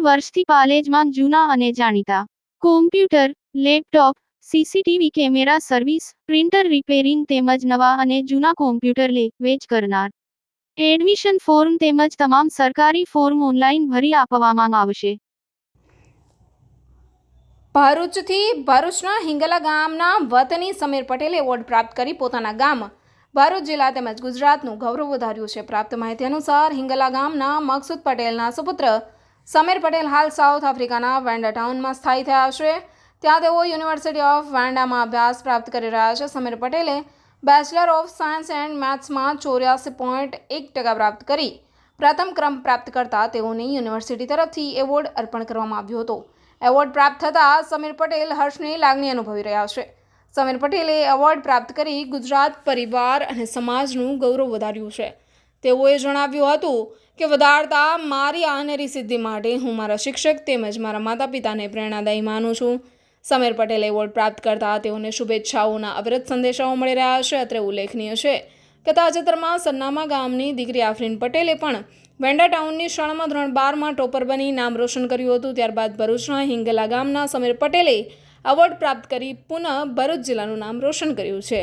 વર્ષથી પાલેજમાં જૂના અને જાણીતા. Computer laptop CCTV camera service printer repairing તેમજ નવા અને જૂના કોમ્પ્યુટર લે, વેચ કરનાર. એડમિશન ફોર્મ તેમજ તમામ સરકારી ફોર્મ ઓનલાઈન ભરી આપવામાં આવશે. ભરૂચથી ભરૂચના હિંગલા ગામના વતની સમીર પટેલે એવોર્ડ પ્રાપ્ત કરી પોતાના ગામ. ભરૂચ જિલ્લા તેમજ ગુજરાતનું ગૌરવ વધાર્યું છે. પ્રાપ્ત માહિતી અનુસાર હિંગલા ગામના મકસુદ પટેલના સુપુત્ર સમીર પટેલ હાલ સાઉથ આફ્રિકાના વેન્ડા ટાઉનમાં સ્થાયી થયા છે. ત્યાં તેઓ યુનિવર્સિટી ઓફ વેન્ડામાં અભ્યાસ પ્રાપ્ત કરી રહ્યા છે. સમીર પટેલે બેચલર ઓફ સાયન્સ એન્ડ મેથ્સમાં ચોર્યાસી પોઈન્ટ એક ટકા પ્રાપ્ત કરી પ્રથમ ક્રમ પ્રાપ્ત કરતા તેઓને યુનિવર્સિટી તરફથી એવોર્ડ અર્પણ કરવામાં આવ્યો હતો. એવોર્ડ પ્રાપ્ત થતાં સમીર પટેલ હર્ષની લાગણી અનુભવી રહ્યા છે. સમીર પટેલે એવોર્ડ પ્રાપ્ત કરી ગુજરાત પરિવાર અને સમાજનું ગૌરવ વધાર્યું છે. તેઓએ જણાવ્યું હતું કે વધારતા મારી આનેરી સિદ્ધિ માટે હું મારા શિક્ષક તેમજ મારા માતા પિતાને પ્રેરણાદાયી માનું છું. સમીર પટેલ એવોર્ડ પ્રાપ્ત કરતા તેઓને શુભેચ્છાઓના અવિરત સંદેશાઓ મળી રહ્યા છે. અત્રે ઉલ્લેખનીય છે કે તાજેતરમાં સન્નામા ગામની દીકરી આફરીન પટેલે પણ વેન્ડા ટાઉનની શાળામાં ધોરણ બારમાં ટોપર બની નામ રોશન કર્યું હતું. ત્યારબાદ ભરૂચના હિંગલા ગામના સમીર પટેલે એવોર્ડ પ્રાપ્ત કરી પુનઃ ભરૂચ જિલ્લાનું નામ રોશન કર્યું છે.